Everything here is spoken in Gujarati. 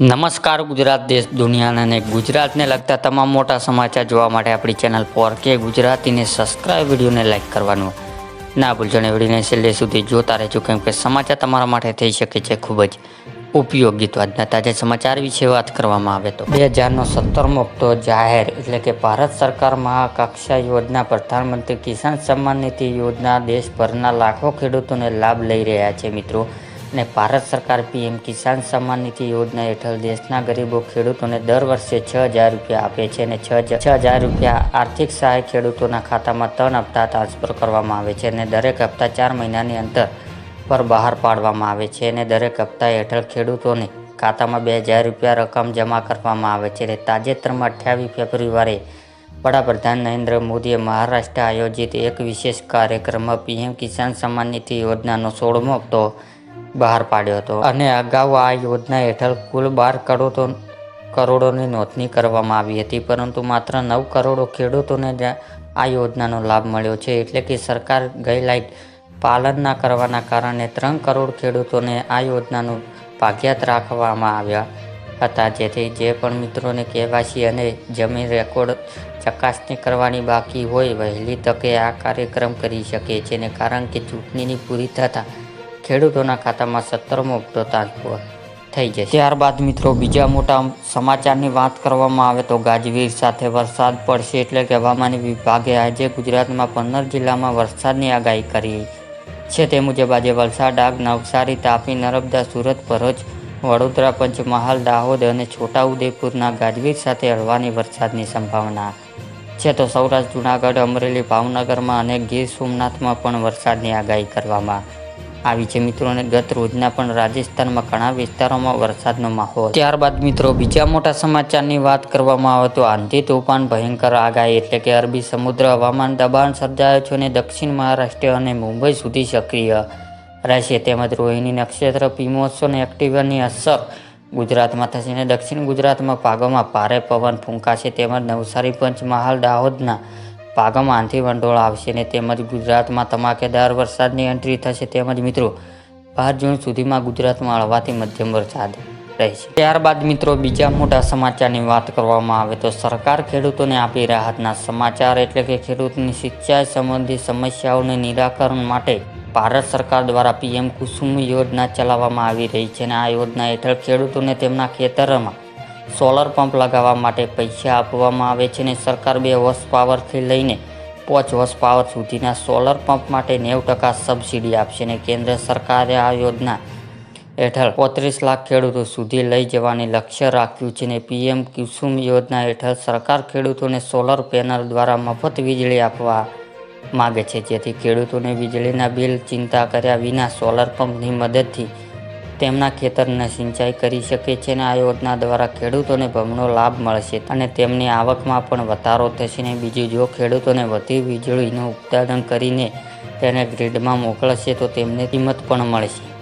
નમસ્કાર ગુજરાત દેશ દુનિયાના અને ગુજરાતને લગતા તમામ મોટા સમાચાર જોવા માટે આપણી ચેનલ પર કે ગુજરાતીને સબસ્ક્રાઈબ વિડીયોને લાઇક કરવાનું ના ભૂલજો વિડીયોને છેલ્લે સુધી જોતા રહેજો, કેમ કે સમાચાર તમારા માટે થઈ શકે છે ખૂબ જ ઉપયોગી. તો આજના તાજા સમાચાર વિશે વાત કરવામાં આવે તો બે હજારનો સત્તરમો હપ્તો જાહેર એટલે કે ભારત સરકાર મહાકક્ષા યોજના, પ્રધાનમંત્રી કિસાન સન્માન નિધિ યોજના દેશભરના લાખો ખેડૂતોને લાભ લઈ રહ્યા છે મિત્રો. અને ભારત સરકાર પીએમ કિસાન સન્માન નિધિ યોજના હેઠળ દેશના ગરીબો ખેડૂતોને દર વર્ષે છ હજાર રૂપિયા આપે છે અને છ હજાર રૂપિયા આર્થિક સહાય ખેડૂતોના ખાતામાં ત્રણ હપ્તા ટ્રાન્સફર કરવામાં આવે છે અને દરેક હપ્તા ચાર મહિનાની અંતર પર બહાર પાડવામાં આવે છે અને દરેક હપ્તા હેઠળ ખેડૂતોને ખાતામાં બે હજાર રૂપિયા રકમ જમા કરવામાં આવે છે અને તાજેતરમાં અઠ્યાવીસ ફેબ્રુઆરીએ વડાપ્રધાન નરેન્દ્ર મોદીએ મહારાષ્ટ્ર આયોજિત એક વિશેષ કાર્યક્રમમાં પીએમ કિસાન સન્માન નિધિ યોજનાનો સોળમો હપ્તો બહાર પાડ્યો હતો. અને અગાઉ આ યોજના હેઠળ કુલ બાર કરોડો, કરોડોની નોંધણી કરવામાં આવી હતી. પરંતુ માત્ર નવ કરોડો ખેડૂતોને જ આ યોજનાનો લાભ મળ્યો છે. એટલે કે સરકાર ગાઈડલાઈન પાલન ના કરવાના કારણે ત્રણ કરોડ ખેડૂતોને આ યોજનાનું ભાગ્યાત રાખવામાં આવ્યા હતા. જેથી જે પણ મિત્રોને કહેવાશી અને જમીન રેકોર્ડ ચકાસણી કરવાની બાકી હોય, વહેલી તકે આ કાર્યક્રમ કરી શકે છે. ને કારણ કે ચૂંટણીની પૂરી થતાં ખેડૂતોના ખાતામાં સત્તરમો ઉપટો ટ્રાન્સફર થઈ જશે. ત્યારબાદ મિત્રો, બીજા મોટા સમાચારની વાત કરવામાં આવે તો ગાજવીર સાથે વરસાદ પડશે એટલે કે હવામાન વિભાગે આજે ગુજરાતમાં પંદર જિલ્લામાં વરસાદની આગાહી કરી છે. તે મુજબ આજે વલસાડ, ડાંગ, નવસારી, તાપી, નર્મદા, સુરત, ભરૂચ, વડોદરા, પંચમહાલ, દાહોદ અને છોટાઉદેપુરના ગાજવીર સાથે હળવાની વરસાદની સંભાવના છે. તો સૌરાષ્ટ્ર, જુનાગઢ, અમરેલી, ભાવનગરમાં અને ગીર સોમનાથમાં પણ વરસાદની આગાહી કરવામાં આવી છે. મિત્રો અને ગત રોજના પણ રાજસ્થાનમાં ઘણા વિસ્તારોમાં વરસાદનો માહોલ. ત્યારબાદ મિત્રો બીજા મોટા સમાચારની વાત કરવામાં આવે તો આંધી તોફાન, ભયંકર આગાહી એટલે કે અરબી સમુદ્ર હવામાન દબાણ સર્જાયો છે અને દક્ષિણ મહારાષ્ટ્ર અને મુંબઈ સુધી સક્રિય રહેશે. તેમજ રોહિણી નક્ષત્ર પીમોત્સવની એક્ટિવની અસર ગુજરાતમાં થશે અને દક્ષિણ ગુજરાતમાં ભાગોમાં ભારે પવન ફૂંકાશે. તેમજ નવસારી, પંચમહાલ, દાહોદના ભાગોમાં આંધી વંટોળ આવશે ને તેમજ ગુજરાતમાં ધમાકેદાર વરસાદની એન્ટ્રી થશે તેમજ મિત્રો, બાર જૂન સુધીમાં ગુજરાતમાં હળવાથી મધ્યમ વરસાદ રહેશે. ત્યારબાદ મિત્રો, બીજા મોટા સમાચારની વાત કરવામાં આવે તો સરકાર ખેડૂતોને આપી રાહતના સમાચાર એટલે કે ખેડૂતની સિંચાઈ સંબંધી સમસ્યાઓને નિરાકરણ માટે ભારત સરકાર દ્વારા પીએમ કુસુમ યોજના ચલાવવામાં આવી રહી છે અને આ યોજના હેઠળ ખેડૂતોને તેમના ખેતરોમાં સોલર પંપ લગાવવા માટે પૈસા આપવામાં આવે છે અને સરકાર બે હોર્સ પાવરથી લઈને પાંચ હોર્સ પાવર સુધીના સોલર પંપ માટે નેવું ટકા સબસિડી આપશે અને કેન્દ્ર સરકારે આ યોજના હેઠળ પોત્રીસ લાખ ખેડૂતો સુધી લઈ જવાની લક્ષ્ય રાખ્યું છે ને પીએમ કુસુમ યોજના હેઠળ સરકાર ખેડૂતોને સોલર પેનલ દ્વારા મફત વીજળી આપવા માગે છે. જેથી ખેડૂતોને વીજળીના બિલ ચિંતા કર્યા વિના સોલર પંપની મદદથી તેમના ખેતરને સિંચાઈ કરી શકે છે અને આ યોજના દ્વારા ખેડૂતોને બમણો લાભ મળશે અને તેમની આવકમાં પણ વધારો થશે અને બીજું જો ખેડૂતોને વધુ વીજળીનું ઉત્પાદન કરીને તેને ગ્રીડમાં મોકલશે તો તેમને કિંમત પણ મળશે.